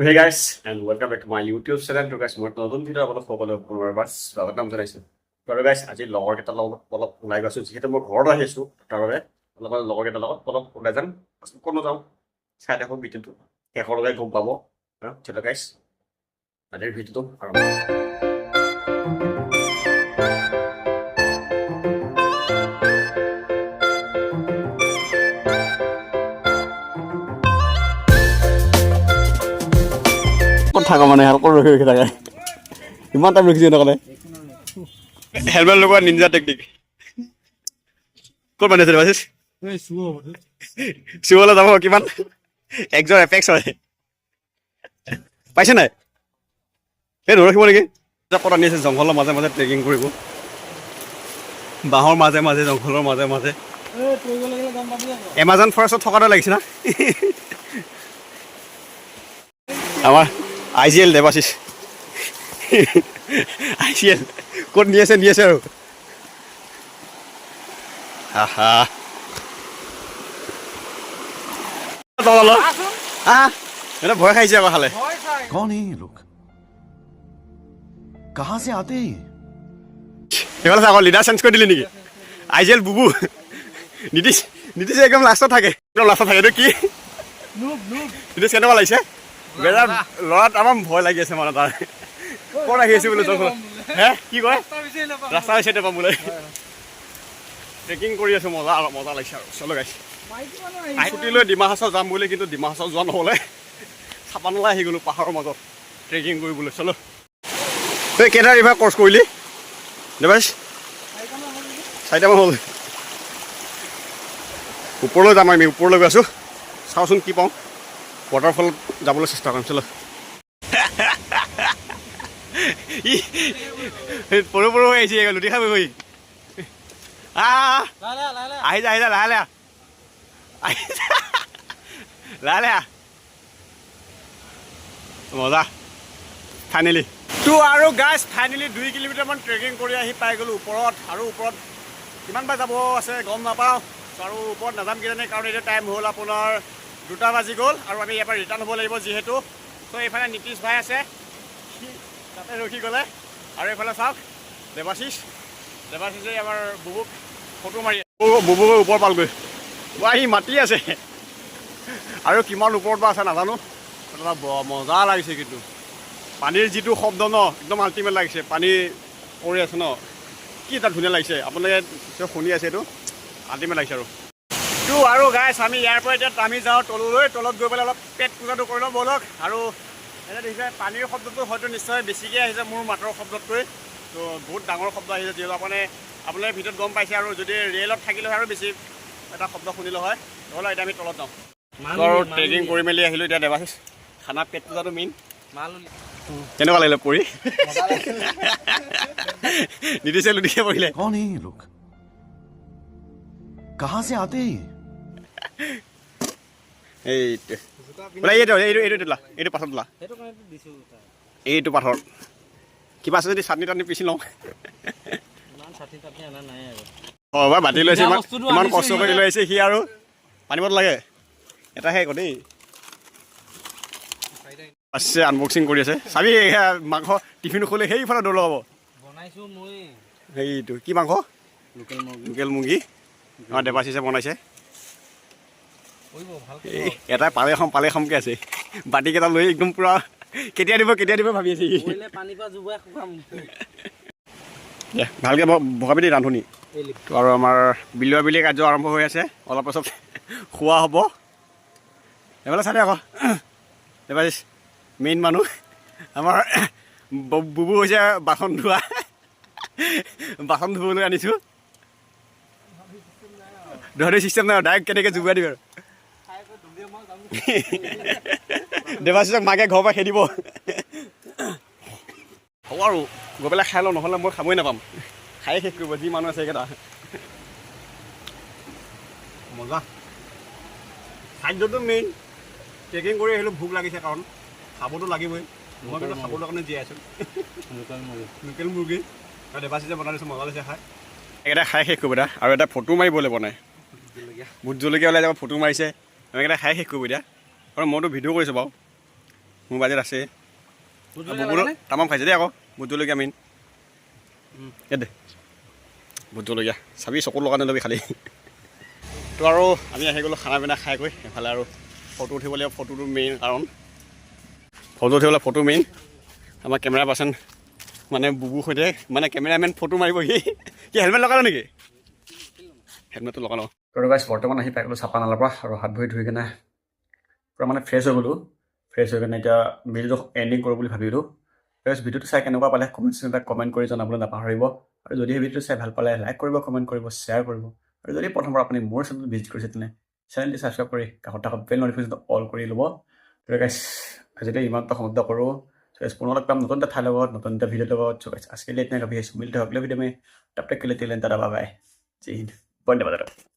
তো hey guys and welcome back to my YouTube channel তো guys মই নতুন ভিডিঅ' আপোনালোক সকলোৱে পুনৰবাৰ স্বাগতম জনাইছোঁ। আৰু গাইছ আজি লগৰ কেইটাৰ লগত অলপ ওলাই গৈছোঁ। যিহেতু মই ঘৰত আহি আছোঁ তাৰ বাবে অলপ লগৰ কেইটাৰ লগত অলপ ওলাই যাম। ক'ত যাওঁ? চাই থাকক ভিডিঅ'টো। শেষলৈকে গম পাব। গাইছ আজিৰ ভিডিঅ'টো আৰম্ভ থাকা মানে ক'ত ৰখি থাকে? ইমান টাইম ৰখিছে নকলে। হেলমেট লগোৱা নিঞ্জা টেকনিক ক'ত বান্ধি আছে বাচিছ চিবলৈ যাব কিমান? একজৰ এপেক্স হয়। পাইছে নাই? এই নৰখিব নেকি? পথ আনি আছে? জংঘলৰ মাজে মাজে ট্ৰেকিং কৰিব। বাঁহৰ মাজে মাজে জংঘলৰ মাজে মাজে। এমাজন ফৰেষ্টত থকা দৰে লাগিছে না? আমাৰ আইসিএল দেবাশিস আইসিএল কোন নিয়েছে নিয়েছে আহা এটা ভয় খাইছে আমার খালে। কোন এই লোক? কাহা সে আতে এবারে চাকর লিডার চেঞ্জ করে দিলি নেকি? আইজেল বুবু। নীতিশ নীতিশ একদম লাষ্টত থাকে। একদম লাষ্টত থাকে এইটো কি? নীতিশ কেনেকুৱা লাগিছে? বেজাৰ ল'ৰাত আমাৰ ভয় লাগি আছে মানে তাৰ। ক'ত আহি আছে বোলে জংঘল হে কি কয়? ৰাস্তা হৈছে এতিয়া পাবলৈ ট্ৰেকিং কৰি আছোঁ মজা মজা লাগিছে আৰু। চলো গাইছে স্কুটি লৈ ডিমা হাছাও যাম বুলি কিন্তু ডিমা হাছাও যোৱা নহ'লে। চাপানলৈ আহি গ'লোঁ পাহাৰৰ মাজত। ট্ৰেকিং কৰিবলৈ চলো। তই কেইটা ৰিভাৰ কৰ্চ কৰিলি? দেৱাইছ চাৰিটামান হ'ল। ওপৰলৈ যাম আমি ওপৰলৈ গৈ আছোঁ। চাওঁচোন কি পাওঁ। ৱাটাৰফলত যাবলৈ চেষ্টা কৰিম চলো পৰু পৰু হৈ আহিছে লুটি খাবি হৈ আহ আহি যা আহি যা লাহে লাহে। আহি যা লাহে লাহে। মজা। ফাইনেলি। তো আৰু গাইজ ফাইনেলি দুই কিলোমিটাৰমান ট্ৰেকিং কৰি আহি পাই গ'লোঁ ওপৰত। আৰু ওপৰত কিমান বাৰ যাব আছে গম নাপাওঁ। আৰু ওপৰত নাযাম কিজানি কাৰণ এতিয়া টাইম হ'ল আপোনাৰ দুটা বাজি গ'ল আৰু আমি ইয়াৰ পৰা ৰিটাৰ্ণ হ'ব লাগিব যিহেতু। তো এইফালে নীতিশ ভাই আছে। তাতে ৰখি গ'লে। আৰু এইফালে চাওক দেৱাশিষ। দেৱাশিষে আমাৰ বুবুক ফটো মাৰি বুবুক ওপৰ পালগৈ। ৱা সি মাতি আছে। আৰু কিমান ওপৰত বা আছে নাজানো। মজা লাগিছে কিন্তু। পানীৰ যিটো শব্দ ন একদম আল্টিমেট লাগিছে। পানী পৰি আছে ন। কি তাত ধুনীয়া লাগিছে। আপোনালোকে শুনি আছে এইটো। আল্টিমেট লাগিছে আৰু। আছো আৰু গাইছ আমি ইয়াৰ পৰা এতিয়া আমি যাওঁ তললৈ। তলত গৈ পেলাই অলপ পেট পূজাটো কৰি লওঁ বলক। আৰু এতিয়া দেখিছে পানীৰ শব্দটো হয়তো নিশ্চয় বেছিকৈ আহিছে মোৰ মাতৰ শব্দতকৈ। ত' বহুত ডাঙৰ শব্দ আহিছে যিহেতু আপুনি আপোনালোকে ভিতৰত গম পাইছে আৰু যদি ৰেলত থাকিলে হয় আৰু বেছি এটা শব্দ শুনিলে হয়। নহ'লে এতিয়া আমি তলত যাওঁ। আৰু ট্ৰেকিং কৰি মেলি আহিলোঁ এতিয়া দেৱাশিষ খানা পেট পূজাটো মেইন কেনেকুৱা লাগিলে পৰি? নিদিছে লুটিকে পৰিলে কাহা সে আতে এইটো বোলে এইটো এইটো এইটো তোলা এইটো পাথৰ তোলা এইটো পাথৰ কিবা আছে যদি চাটনি তাটনি পিচি লওঁ অঁ বাৰু বাতি লৈছে ইমান ইমান কষ্ট কৰি লৈ আহিছে সি আৰু পানী বটল লাগে এটাহে আকৌ দেই আছে আনবক্সিং কৰি আছে চাবি মাংস টিফিন খুলি সেইফালে দৌৰ মই সেইটো কি মাংস লোকেল মুৰ্গী লোকেল মুৰ্গী আমাৰ দেৱাশিষে বনাইছে এটাই পালে খাম পালে খামকৈ আছে। বাতিকেইটা লৈ একদম পূৰা কেতিয়া দিব কেতিয়া দিব ভাবি আছে। ভালকৈ ভগাবি দেই ৰান্ধনি। আৰু আমাৰ বিলোৱা বিলি কাৰ্য আৰম্ভ হৈ আছে। অলপ পাছত খোৱা হ'ব। এইফালে চাই আকৌ। এইবাৰ মেইন মানুহ। আমাৰ বুবু হৈছে বাচন ধোৱা। বাচন ধুবলৈ আনিছোঁ। ধৰি চিষ্টেম নাই ডাইৰেক্ট কেনেকৈ জোগাই দিম আৰু। দেৱাশিষক মাকে ঘৰৰ পৰা খেদিব। হ'ব আৰু গৈ পেলাই খাই লওঁ নহ'লে মই খাবই নাপাম। খাই শেষ কৰিব যি মানুহ আছে এইকেইটা মজা। খাদ্যটো মেইন ট্ৰেকিং কৰি আহিলোঁ ভোক লাগিছে কাৰণ। খাবতো লাগিবই। মই কিন্তু খাবলৈ কাৰণে জীয়াই আছোঁ। লোকেল মুৰ্গী। লোকেল মুৰ্গী। আৰু দেৱাশিষে বনাই দিছোঁ মজা লাগিছে খাই। এইকেইটা খাই শেষ কৰিব এতিয়া আৰু এটা ফটো মাৰিবলৈ বনাই। ভোট জলকীয়া ওলাই যাব ফটো মাৰিছে। এইকেইটা খাই শেষ কৰিব এতিয়া। আৰু মইতো ভিডিঅ' কৰিছোঁ বাৰু। মোৰ বাজেট আছে? তামাম খাইছে দেই আকৌ। ভোট জলকীয়া মেইন ইয়াত দে। ভোট জলকীয়া চাবি চকুত লগা নল'বি খালি। তো আৰু আমি আহি গ'লোঁ খানা পিনা খাই কৰি। এইফালে আৰু ফটো উঠিব লাগিব। ফটোটো মেইন কাৰণ। ফটো উঠিবলৈ ফটো মেইন আমাৰ কেমেৰা পাৰ্চন মানে বুবুৰ সৈতে মানে কেমেৰামেন ফটো মাৰিবহি। কি হেলমেট লগালে নেকি? হেলমেটটো লগালোঁ। তো গাইছ বৰ্তমান আহি পাই গ'লোঁ চাপা নালাৰ পৰা আৰু হাত ভৰি ধুই কিনে পূৰা মানে ফ্ৰেছ হৈ গ'লোঁ ফ্ৰেছ হৈ কিনে এতিয়া ভিডিঅ'টো এণ্ডিং কৰোঁ বুলি ভাবিলোঁ গাইছ ভিডিঅ'টো চাই কেনেকুৱা পালে কমেণ্ট চেকশ্যনত কমেণ্ট কৰি জনাবলৈ নাপাহৰিব আৰু যদি সেই ভিডিঅ'টো চাই ভাল পালে লাইক কৰিব কমেণ্ট কৰিব শ্বেয়াৰ কৰিব আৰু যদি প্ৰথমবাৰ আপুনি মোৰ চেনেল ভিজিট কৰিছে তেনে চেনেলটি ছাবস্ক্ৰাইব কৰি কাষত থকা বেল নটিফিকেশ্যনটো অল কৰি ল'ব তো গাইছ আজিলৈ ইমানটা সমাপ্ত কৰোঁ তো গাইছ পুনৰ লগ পাম নতুন এটা ঠাইৰ লগত নতুন এটা ভিডিঅ'ৰ লগত চ' গাইছ আজকে लिए इतना कभी मिलते हो अगले वीडियो में तब तक के लिए तिलन दादा बाय जय हिंद वंदे मातरम